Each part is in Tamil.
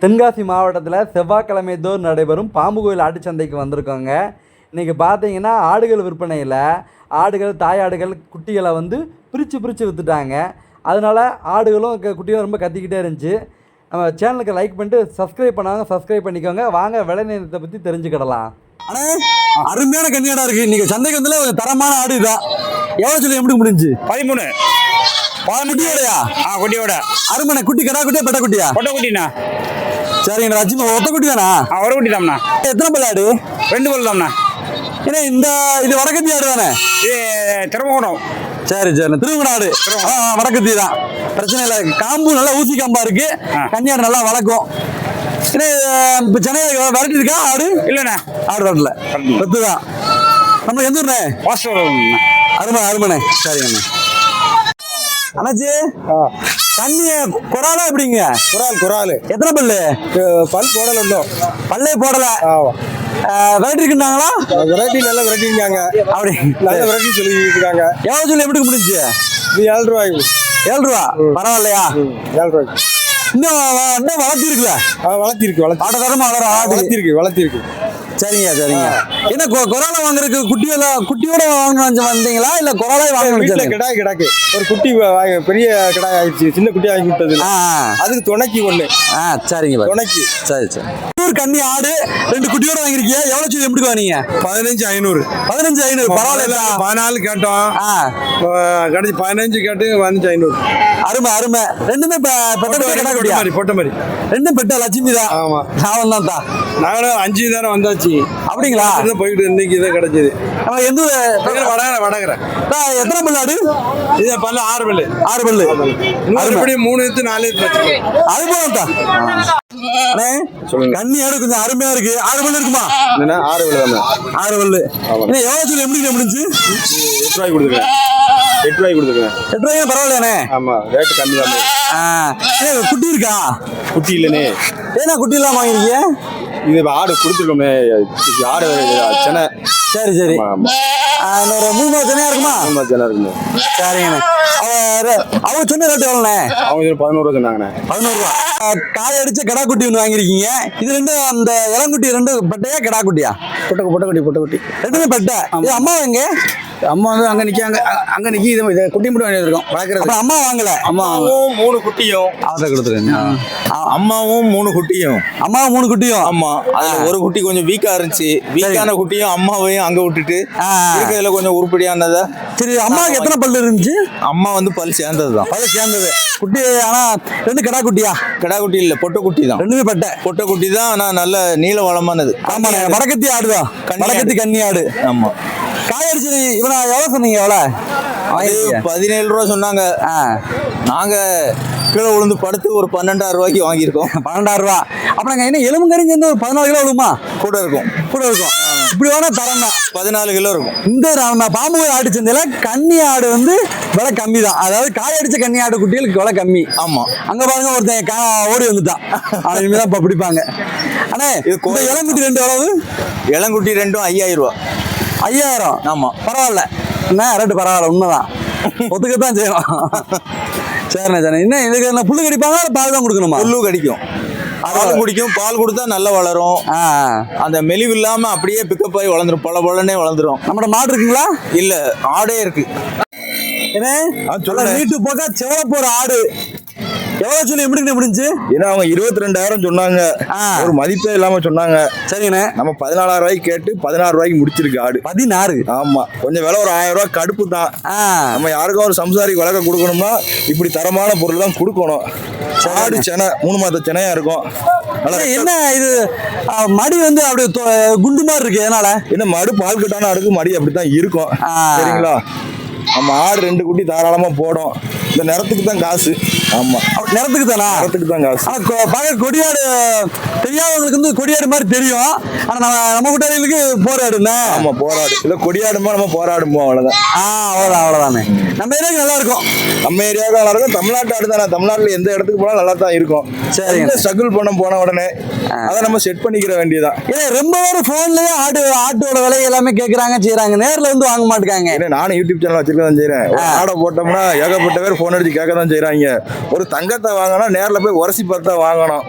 தென்காசி மாவட்டத்தில் செவ்வாய்க்கிழமை தோறும் நடைபெறும் பாம்பு கோயில் ஆட்டுச்சந்தைக்கு வந்திருக்கோங்க. இன்றைக்கி பார்த்தீங்கன்னா ஆடுகள் விற்பனையில் ஆடுகள் தாயாடுகள் குட்டிகளை வந்து பிரித்து பிரித்து விற்றுட்டாங்க அதனால் ஆடுகளும் க- குட்டிகளும் ரொம்ப கத்திக்கிட்டே இருந்துச்சு. நம்ம சேனலுக்கு லைக் பண்ணிட்டு சப்ஸ்கிரைப் பண்ணாங்க சப்ஸ்கிரைப் பண்ணிக்கோங்க. வாங்க விலை நிறுத்தத்தை பற்றி தெரிஞ்சுக்கிடலாம். அண்ணே அருமையான கன்னியாடா இருக்கு. இன்னைக்கு சந்தைக்கு வந்தால ஒரு தரமான ஆடு இதான் எவ்வளவு சொல்லி எப்படி முடிஞ்சு பதிமூணு. குட்டியோடயா? ஆ குட்டியோட. அருமனை குட்டி கடா குட்டியா பெட்ட குட்டியா கொட்டை குட்டிண்ணா சரிங்க ரஜினி ஒத்த குட்டி தானா? ஒரு குட்டி தாம்ண்ணா எத்தனை பல்லு ஆடு? ரெண்டு பல் தாம்ண்ணா ஏன்னா இந்த இது வடக்கத்தி ஆடு தானே? இது திறமகுடம் சரி சரி ஆ, வடக்கத்தி தான். பிரச்சனை இல்லை. காம்பு நல்லா ஊசி காம்பா இருக்கு. கன்னியாடு நல்லா வளர்க்கும். இப்போ சென்னை விரட்டி இருக்கா ஆடு? இல்லைண்ணா. ஆடு வரல. பத்து தான் நம்ம எந்த ஊர்ண்ணே? வாசவரம்ண்ணா அருமை அருமனை சரிங்கண்ணே. அண்ணாச்சி தண்ணி குறாலா எப்படிங்க? குரால் குரால் எத்தனை பல்லு? பல் போடல இன்னும். பல்லே போடல. வெரைட்டி இருக்குன்னாங்களா? வெரைட்டி நல்ல வெரைட்டிங்காங்க அப்படி. நல்ல வெரைட்டி சொல்லிட்டு இருக்காங்க எவ்வளோ சொல்லி எப்படி முடிஞ்சு இது ஏழு ரூபாய்க்கு ஏழு ரூபா பரவாயில்லையா? ஏழு ரூபாய்க்கு. இன்னும் இன்னும் வளர்த்தி இருக்குல்ல ஆ வளர்த்திருக்கு வளர்த்தி ஆட்ட தரமா வளர வளர்த்திருக்கு வளர்த்திருக்கு. சரிங்க சரிங்க. என்ன கொ- கொராலை வாங்குறதுக்கு குட்டியெல்லாம் குட்டியோட வாங்கணும் வந்தீங்களா? இல்ல கொராலை வாங்கணும்? கிடாய் கிடாக்கு. ஒரு குட்டி பெரிய கிடாய் ஆயிடுச்சு சின்ன குட்டி வாங்கி விட்டது அதுக்கு துணைக்கு ஒண்ணு. ஆ சரிங்க. துணைக்கு. சரி சரி. ஒரு கண்ணி ஆடு ரெண்டு குட்டியோட வாங்கிருக்கீங்க எவ்வளவு சொல்லி எப்படி வாங்க பதினஞ்சு ஐநூறு. பதினஞ்சு ஐநூறு. பரவாயில்ல பதினாலு கேட்டோம். ஆ. கடைசி பதினஞ்சு கேட்டு பதினஞ்சு ஐநூறு. அருமை அருமை. ரெண்டுமே பெ- பெட்ட குட்டியா, கிடா குட்டியா? மாதிரி பொட்ட மாதிரி ரெண்டும் பெட்ட லட்சுமி தான்? ஆமா. நான் தான். தா நாங்களும் அஞ்சு தானே வந்தாச்சு. அப்படிங்களா? போயிட்டு இன்னைக்கு இதான் கிடைச்சது. நம்ம எந்த? வடகரை வடகரை. எத்தனை பல்லு ஆடு? இது பல்ல ஆறு பல்லு. ஆறு பல்லு. எப்படி மூணு எடுத்து நாலு. அது போதும் தா. கண்ணி ஆடு கொஞ்சம் அருமையா இருக்கு. ஆறு பல்லு இருக்குமா? ஆறு பல்லு ஆறு பல்லு. என்ன எவ்வளவு சொல்லி எப்படி முடிஞ்சு? எட்டு ரூபாய்க்கு கொடுத்துருக்கேன். எட்டு ரூபாய்க்கு கொடுத்துருக்கேன். எட்டு ஆமா ரேட்டு கம்மி தான். குட்டி இருக்கா? குட்டி இல்லனே. ஏன்னா குட்டி எல்லாம் வாங்கிருக்கீங்க இது ஆடு கொடுத்துருக்கோமே. ஆடு சென்னை. சரி சரி. இன்னொரு மூணு மாதம் இருக்குமா? ஆமா சென்னை இருக்குங்க சரிங்கண்ணே. அவங்க சொன்ன ரேட் எவ்வளோண்ணே? அவங்க பதினோரு ரூபா சொன்னாங்கண்ணே. பதினோரு ரூபா. காய அடிச்ச கடா குட்டி ஒன்று வாங்கியிருக்கீங்க. இது ரெண்டு அந்த இளங்குட்டி ரெண்டு பட்டையா கடா குட்டியா பொட்டை பொட்டக்குட்டி பொட்டக்குட்டி. ரெண்டுமே பட்டை. இது அம்மா எங்க அம்மா வந்து அங்கே நிற்க அங்கே அங்கே நிற்கி இது இதை குட்டி மட்டும் வாங்கி இருக்கோம் வளர்க்குறது. அம்மா வாங்கல. அம்மா அம்மாவும் மூணு குட்டியும். அதை கொடுத்துருங்க. அம்மாவும் மூணு குட்டியும். அம்மா மூணு குட்டியும். ஆமா. அதுல ஒரு குட்டி கொஞ்சம் வீக்கா இருந்துச்சு. வீக்கான குட்டியும் அம்மாவையும் அங்க விட்டுட்டு. இருக்கிறதுல கொஞ்சம் உருப்படியானத சரி அம்மாவுக்கு எத்தனை பல்லு இருந்துச்சு? அம்மா வந்து பல் சேர்ந்ததுதான். பல்லு சேர்ந்தது. குட்டி ஆனா ரெண்டு கடா குட்டியா? கிடா குட்டி இல்ல பொட்டை குட்டி தான். ரெண்டுமே பட்டை. பொட்டை குட்டி தான் ஆனா நல்ல நீள வளமானது. ஆமாண்ணே வடக்கத்தி ஆடுதான் வடக்கத்தி ஆடு. கன்னி ஆடு. ஆமா. காய அடிச்சு இவனை எவ்வளோ சொன்னீங்க எவ்வளோ பதினேழு ரூபா சொன்னாங்க. ஆ. நாங்க கீழே விழுந்து படுத்து ஒரு பன்னெண்டாயிரம் ரூபாய்க்கு வாங்கியிருக்கோம். பன்னெண்டாயிரம் ரூபா. அப்புறம் என்ன எலும்பு கறி சேர்ந்து ஒரு பதினாலு கிலோ விழுமா கூட இருக்கும். கூட இருக்கும். இப்படி வேணா தரம் தான் பதினாலு கிலோ இருக்கும். இந்த நம்ம பாம்பு ஆடு சந்தையில கன்னி ஆடு வந்து விலை கம்மி தான் அதாவது காய அடிச்ச கன்னி ஆடு குட்டிகளுக்கு விலை கம்மி. ஆமா. அங்க பாருங்க ஒருத்தன் கா ஓடி வந்துட்டான். அவன் இனிமே தான் இப்ப பிடிப்பாங்க. அண்ணே இது. இளங்குட்டி ரெண்டு எவ்வளவு? இளங்குட்டி ரெண்டும் ஐயாயிரம் ரூபா. ஐயாயிரம். ஆமா. பரவாயில்ல. என்ன? ரேட்டு பரவாயில்ல உண்மைதான். ஒத்துக்கத்தான் செய்யணும் சரிண்ணே சரிண்ணே. என்ன இதுக்கு என்ன புல்லு கடிப்பாங்க பால் தான் கொடுக்கணுமா? புல்லு கடிக்கும். பால் குடிக்கும். பால் கொடுத்தா நல்லா வளரும். அந்த மெலிவு இல்லாம அப்படியே பிக்கப் ஆகி வளர்ந்துரும். பல பலனே வளர்ந்துரும். நம்மட மாடு இருக்குங்களா? இல்ல ஆடே இருக்கு. என்ன. நல்ல வீட்டு போக செவல போற ஆடு. எவ்வளவு சொல்லி எப்படி முடிஞ்சு ஏன்னா அவங்க இருபத்தி ரெண்டாயிரம் சொன்னாங்க. ஒரு மதிப்பே இல்லாம சொன்னாங்க. சரிண்ணே. நம்ம பதினாலாயிரம் ரூபாய்க்கு கேட்டு பதினாறு ரூபாய்க்கு முடிச்சிருக்கு ஆடு. பதினாறு? ஆமா. கொஞ்சம் விலை ஒரு ஆயிரம் ரூபாய் கடுப்பு தான். நம்ம யாருக்கும் ஒரு சம்சாரிக்கு வழக்க கொடுக்கணும்னா இப்படி தரமான பொருள் தான் கொடுக்கணும். ஆடு செனை மூணு மாத செனையா இருக்கும். என்ன இது? மடி வந்து அப்படியே குண்டு மாதிரி இருக்கு எதனால? என்ன மடு பால் கட்டான அடுக்கு மடி அப்படித்தான் இருக்கும். சரிங்களா? நம்ம ஆடு ரெண்டு குட்டி தாராளமா போடும். இந்த நிறத்துக்கு தான் காசு. ஆமா. நிறத்துக்கு தானா? நிறத்துக்கு தான் காசு. ஆனா பார்க்க கொடியாடு தெரியாதவங்களுக்கு வந்து கொடியாடு மாதிரி தெரியும். ஆனா நம்ம நம்ம கூட்டாளிகளுக்கு போராடுண்ணே ஆமா போராடு இல்ல கொடியாடுமோ நம்ம போராடுமோ அவ்வளவுதான். ஆ அவ்வளோதான் அவ்வளோதானே நம்ம ஏரியாவுக்கு நல்லா இருக்கும். நம்ம ஏரியாவுக்கு நல்லா இருக்கும். தமிழ்நாட்டு ஆடு தானே. தமிழ்நாட்டுல எந்த இடத்துக்கு போனாலும் நல்லா தான் இருக்கும். சரிங்க. ஸ்ட்ரகிள் பண்ண போன உடனே அதை நம்ம செட் பண்ணிக்கிற வேண்டியதான் ஏன்னா ரொம்ப பேர் ஃபோன்லயே ஆடு ஆட்டோட விலை எல்லாமே கேட்குறாங்க செய்றாங்க. நேர்ல வந்து வாங்க மாட்டேங்காங்க ஏன்னா நானும் யூடியூப் சேனல் வச்சிருக்கேன் செய்யறேன் ஆடை போட்டோம்னா ஏகப்பட்ட பேர் ஃபோன் அடிச்சு கேட்க தான் செய்கிறாங்க ஒரு தங்கத்தை வாங்கினா நேரில் போய் உரசி பார்த்து தான் வாங்கணும்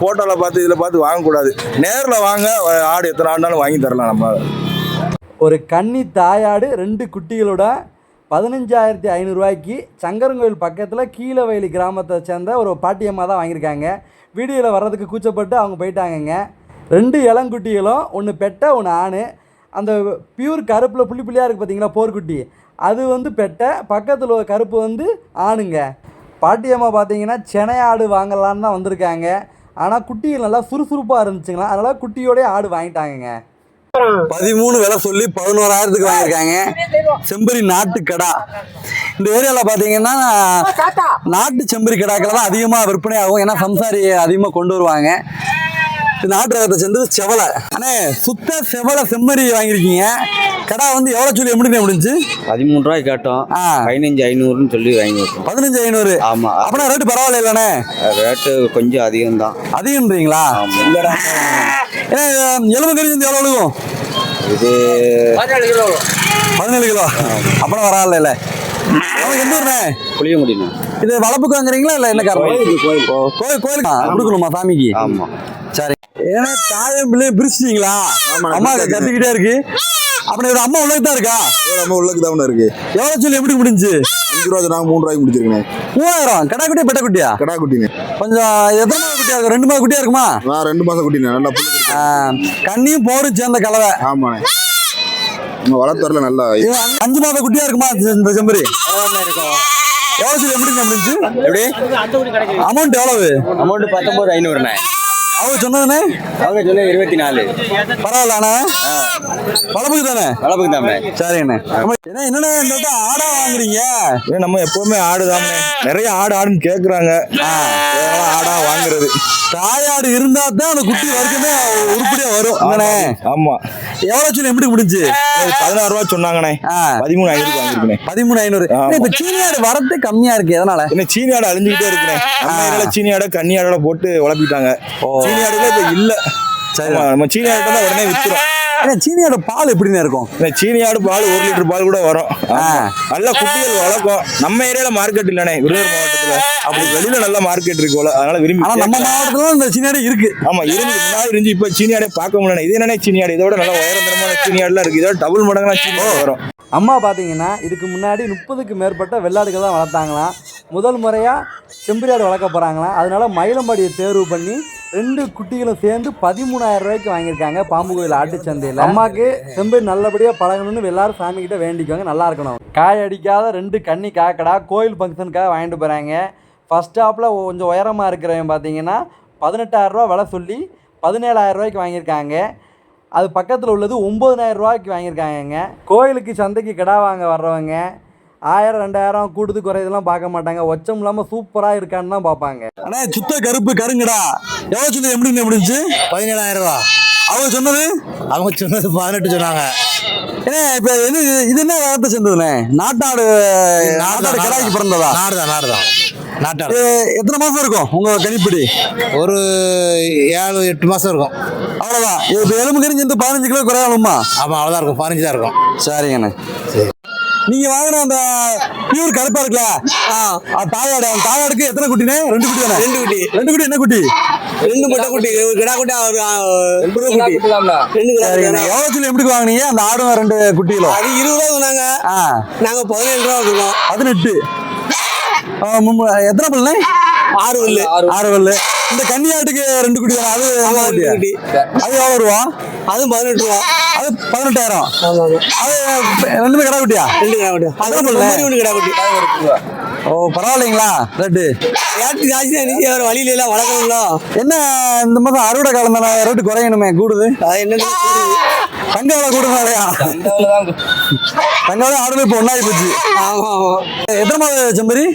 ஃபோட்டோவில் பார்த்து இதில் பார்த்து வாங்கக்கூடாது. நேரில் வாங்க ஆடு எத்தனை ஆடுனாலும் வாங்கி தரலாம் நம்ம. ஒரு கன்னி தாயாடு ரெண்டு குட்டிகளோட பதினஞ்சாயிரத்தி ஐநூறுரூவாய்க்கு சங்கரங்கோயில் பக்கத்தில் கீழவயலி கிராமத்தை சேர்ந்த ஒரு பாட்டியம்மா தான் வாங்கியிருக்காங்க. வீடியோவில் வர்றதுக்கு கூச்சப்பட்டு அவங்க போயிட்டாங்கங்க. ரெண்டு இளங்குட்டிகளும் ஒன்று பெட்டை ஒன்று ஆணு. அந்த பியூர் கருப்பில் புள்ளி புள்ளியாக இருக்குது பார்த்தீங்களா போர்க்குட்டி. அது வந்து பெட்டை பக்கத்தில் ஒரு கருப்பு வந்து ஆணுங்க. பாட்டியம்மா பார்த்தீங்கன்னா செனை ஆடு வாங்கலான்னு தான் வந்திருக்காங்க. ஆனால் குட்டிகள் நல்லா சுறுசுறுப்பாக இருந்துச்சுங்களா? அதனால் குட்டியோடய ஆடு வாங்கிட்டாங்கங்க. பதிமூணு விலை சொல்லி பதினோராயிரத்துக்கு வாங்கியிருக்காங்க. செம்பரி நாட்டு கடா. இந்த ஏரியாவில் பார்த்தீங்கன்னா நாட்டு செம்பரி கடாக்கள் தான் அதிகமாக விற்பனை ஆகும் ஏன்னா சம்சாரி அதிகமாக கொண்டு வருவாங்க. நாட்டு ரகத்தை சேர்ந்தது செவலை. அண்ணே சுத்த செவலை செம்மறி வாங்கியிருக்கீங்க. கடா வந்து எவ்வளோ சொல்லி எப்படி முடிஞ்சு? பதிமூணு ரூபாய்க்கு கேட்டோம். ஆ. பதினஞ்சு ஐநூறுன்னு சொல்லி வாங்கி பதினஞ்சு ஐநூறு. ஆமா. அப்படின்னா ரேட்டு பரவாயில்ல இல்லைண்ணே ரேட்டு கொஞ்சம் அதிகம் தான் அதிகம்ன்றீங்களா ஏன்னா எலும்பு கறி வந்து எவ்வளோ விழுகும்? இது பதினேழு கிலோ. அப்படின்னா பரவாயில்ல இல்லை அவங்க எந்த ஊர்ண்ணே? புளிய முடியும் இது வளர்ப்புக்கு வாங்குறீங்களா இல்லை என்ன காரணம்? ஓ, கோயில் கோயிலுக்கு கொடுக்கணுமா சாமிக்கு? ஆமா. சரி ஏன்னா தாயம் பிள்ளை பிரிச்சிட்டீங்களா? அம்மா கத்திக்கிட்டே இருக்கு. அப்படி அம்மா உள்ளது தான் இருக்கா? நம்ம உள்ளக்கு தான் இருக்கு. எவ்வளோ சொல்லி எப்படி முடிஞ்சு? அஞ்சு ரூபா மூணு ரூபாய்க்கு முடிச்சிருக்கேன். மூவாயிரம். கடா குட்டியா பெட்ட குட்டியா கடா குட்டிங்க கொஞ்சம் எத்தனை குட்டியா இருக்கும்? ரெண்டு மாத குட்டியா இருக்குமா? நான் ரெண்டு மாதம் குட்டினேன். நல்லா கண்ணியும் போரும் சேர்ந்த கலவை. ஆமாண்ணே நம்ம வளர்த்தரில் நல்லா அஞ்சு- அஞ்சு மாத குட்டியா இருக்குமா இந்த- செம்பரி? எவ்வளோ சொல்லி எப்படி முடிஞ்சு? எப்படி? அமௌண்ட் எவ்வளவு? அமௌண்ட் பத்தொன்பது ஐநூறுண்ணே. அவங்க சொன்னதுண்ணே அவங்க சொன்ன இருபத்தி நாலு பரவாயில்ல அண்ணா வளர்ப்புக்கு தானே வளர்ப்புக்கு தானே என்ன என்னண்ணே இந்த ஆடா வாங்குறீங்க? நம்ம எப்பவுமே ஆடு நிறைய ஆடு ஆடுன்னு கேட்குறாங்க ஆடா வாங்குறது. தாயாடு இருந்தா தான் அந்த குட்டி வரைக்குமே உருப்படியா வரும். அண்ணே ஆமா. எவ்வளவு சொல்லி எப்படி முடிஞ்சு பதினாறு ரூபா சொன்னாங்கண்ணே. ஆ, பதிமூணு ஐநூறுக்கு வாங்கிருக்கேன் பதிமூணு ஐநூறு. இப்ப சீனி ஆடு வரத்தே கம்மியா இருக்கு எதனால என்ன சீனி ஆடு அழிஞ்சுக்கிட்டே இருக்கிறேன் நம்ம ஆ. ஏரியால சீனி ஆடை சீனி ஆடுல இப்ப இல்ல. சரி. நம்ம சீனி ஆடு தான் உடனே வித்துரும். ஏன்னா சீனி ஆடு பால் எப்படிண்ணே இருக்கும்? இந்த சீனி ஆடு பால் ஒரு லிட்டர் பால் கூட வரும். நல்ல குட்டிகள் வளர்க்கும். நம்ம ஏரியால மார்க்கெட் இல்லனே விருதுநகர் மாவட்டத்துல. அப்படி வெளியில நல்ல மார்க்கெட் இருக்கு போல. அதனால விரும்பி ஆனா நம்ம. மாவட்டத்துல இந்த சீனி ஆடு இருக்கு. ஆமா இருந்து முன்னாடி இருந்து இப்ப சீனி ஆடே பார்க்க முடியல. இது என்னன்னே சீனி ஆடு இதோட நல்ல உயரந்தரமான சீனி ஆடுலாம் இருக்கு இதோட டபுள் மடங்கா சீனி ஆடு வரும். அம்மா பார்த்தீங்கன்னா இதுக்கு முன்னாடி முப்பதுக்கு மேற்பட்ட வெள்ளாடுகள் தான் வளர்த்தாங்களாம். முதல் முறையாக செம்பரியாடு வளர்க்க போகிறாங்களாம் அதனால மயிலம்பாடியை தேர்வு பண்ணி ரெண்டு குட்டிகளும் சேர்ந்து பதிமூணாயிரம் ரூபாய்க்கு வாங்கியிருக்காங்க. பாம்பு கோயில் ஆட்டுச்சந்தையில் அம்மாக்கு செம்பு நல்லபடியாக பழகணும்னு எல்லாரும் சாமி கிட்ட வேண்டிக்குவாங்க. நல்லா இருக்கணும். காய் அடிக்காத ரெண்டு கண்ணி காக்கடா கோயில் ஃபங்க்ஷனுக்காக வாங்கிட்டு போகிறாங்க ஃபஸ்ட் ஸ்டாப்பில் கொஞ்சம் உயரமாக இருக்கிறவங்க பார்த்தீங்கன்னா பதினெட்டாயிரரூவா விலை சொல்லி பதினேழாயிரம் ரூபாய்க்கு வாங்கியிருக்காங்க. அது பக்கத்தில் உள்ளது ஒம்பதனாயிரம் ரூபாய்க்கு வாங்கியிருக்காங்கங்க. கோயிலுக்கு சந்தைக்கு கிடா வாங்க வர்றவங்க ஆயிரம் ரெண்டாயிரம் கூடுது குறையதெல்லாம் பார்க்க மாட்டாங்க. ஒச்சம் இல்லாமல் சூப்பராக இருக்கான்னு தான் பார்ப்பாங்க. அண்ணே சுத்த கருப்பு கருங்கடா. எவ்வளவு சொல்லி எப்படி முடிஞ்சு பதினேழாயிரம் ரூபா. அவங்க சொன்னது? அவங்க சொன்னது பதினெட்டு சொன்னாங்க. ஏன்னா இப்ப இது இது என்ன ரகத்தை சேர்ந்ததுண்ணே நாட்டாடு நாட்டாடு கடாய்க்கு பிறந்ததா? நாடு தான் நாடு தான் நாட்டாடு. இது எத்தனை மாசம் இருக்கும் உங்க கணிப்படி? ஒரு ஏழு எட்டு மாதம் இருக்கும். அவ்வளவுதான். இப்ப எலும்பு கறிஞ்சு இந்த பதினஞ்சு கிலோ குறையாலுமா ஆமாம் அவ்வளோதான் இருக்கும். பதினஞ்சு தான் இருக்கும். சரிங்கண்ணே. நீங்க வாங்கின அந்த பியூர் கருப்பா இருக்குல்ல? ஆ, தாயாடு அந்த தாயாடுக்கு எத்தனை குட்டினே? ரெண்டு குட்டி தானே? ரெண்டு குட்டி. ரெண்டு குட்டி என்ன குட்டி? ரெண்டு மொட்டை குட்டி ஒரு கிடா குட்டி ஒரு குட்டி. ரெண்டு எவ்வளவு சொல்லி எப்படி வாங்குனீங்க? அந்த ஆடும் ரெண்டு குட்டிகளும் அது இருபது ரூபா சொன்னாங்க. ஆ. நாங்கள் பதினேழு ரூபா வச்சுருக்கோம் பதினெட்டு. எத்தனை பல்லு ஆறு வில்லு ஆறு பல்லு. இந்த கன்னியாட்டுக்கு ரெண்டு குட்டி தானே? அது? குட்டி. அது எவ்வளவு ரூபா? அதுவும் பதினெட்டு ரூபா. அது பதினெட்டாயிரம். ஆமாம் அது ரெண்டுமே கடை குட்டியா? ரெண்டு கிடா குட்டி அது. ஒன்று கிடா குட்டி. ஓ பரவாயில்லைங்களா? ரேட்டு ஜாஸ்தி தான் நிச்சயம் வேறு வழியில எல்லாம் வளர்க்கணும்ல. என்ன இந்த மாதம் அறுவடை காலம் தானே? ரேட்டு குறையணுமே கூடுது. அது என்னன்னு. தங்க விலை கூடுனாலயா தங்க விலை இப்போ ஒன்னாகி போச்சு. ஆமா ஆமா. எத்தனை மாதம் செம்பரி?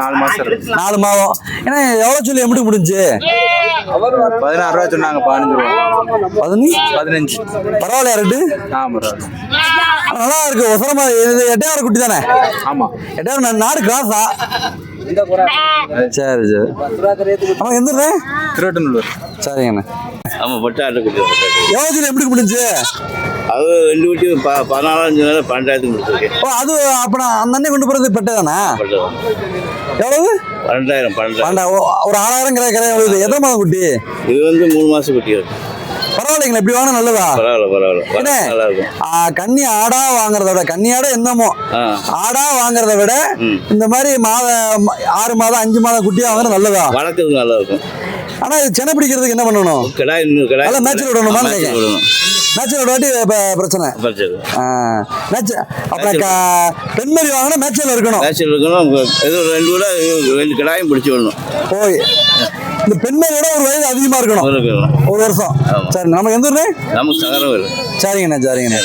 நாலு மாசம் இருக்கு. நாலு மாதம் ஏன்னா எவ்வளோ சொல்லி எப்படி முடிஞ்சு? பதினாறு ரூபா சொன்னாங்க பதினஞ்சு ரூபா. பதினஞ்சு? பதினஞ்சு. பரவாயில்லையா ரேட்டு ஆமா நல்லா இருக்கு ஒசரமா இது எட்டையாவது குட்டி தானே? ஆமா. எட்டையாவது நா- நாடு கிராஸா? சரி சரி. அவன் எந்த? திருவட்டநல்லூர். சரிங்கண்ணே. ஆமா பட்டு ஆட்டு குட்டி. எவ்வளோ சொல்லி எப்படி முடிஞ்சு? அது ரெண்டு குட்டி ப பதினாலாம் சொன்னால பன்னெண்டாயிரத்துக்கு கொடுத்துருக்கேன். ஓ அது அப்ப அந்த அண்ணன் கொண்டு போறது பெட்டை தானே? எவ்வளவு? பன்னெண்டாயிரம் பன்னெண்டாயிரம். ஒரு ஆறாயிரம் கிராய் கிராய் எவ்வளவு? எத்தனை மாதம் குட்டி? இது வந்து மூணு மாசம் குட்டி இருக்கு. பரவாயில்லைங்களா இப்படி வாங்கினா நல்லதா? பரவாயில்ல பரவாயில்ல? நல்லா இருக்கும் கன்னி ஆடா வாங்குறத விட கன்னி ஆடா என்னமோ? ஆடா வாங்குறத விட. இந்த மாதிரி மாத ம- ஆறு மாதம் அஞ்சு மாதம் குட்டியா வாங்குறது நல்லதா? வளர்க்கறதுக்கு நல்லா இருக்கும் ஆனா இது சென்னை பிடிக்கிறதுக்கு என்ன பண்ணணும்? கிடாய் கிடாய் மேய்ச்சல் கேட்கேன். விடணும். மேட்சல் வாட்டி பிரச்சனை. அப்புறம் பெண்மதி வாங்கினா மேட்சில் இருக்கணும். மேய்ச்சல் இருக்கணும். ஏதோ ரெண்டு கூட ரெண்டு கிடாயும் பிடிச்சி விடணும். ஓய் இந்த பெண்மதியோட ஒரு வயது அதிகமா இருக்கணும். ஒரு வருஷம். சரி நமக்கு எந்த ஊர்ண்ணே நமக்கு சரிங்கண்ணே சரிங்கண்ணே.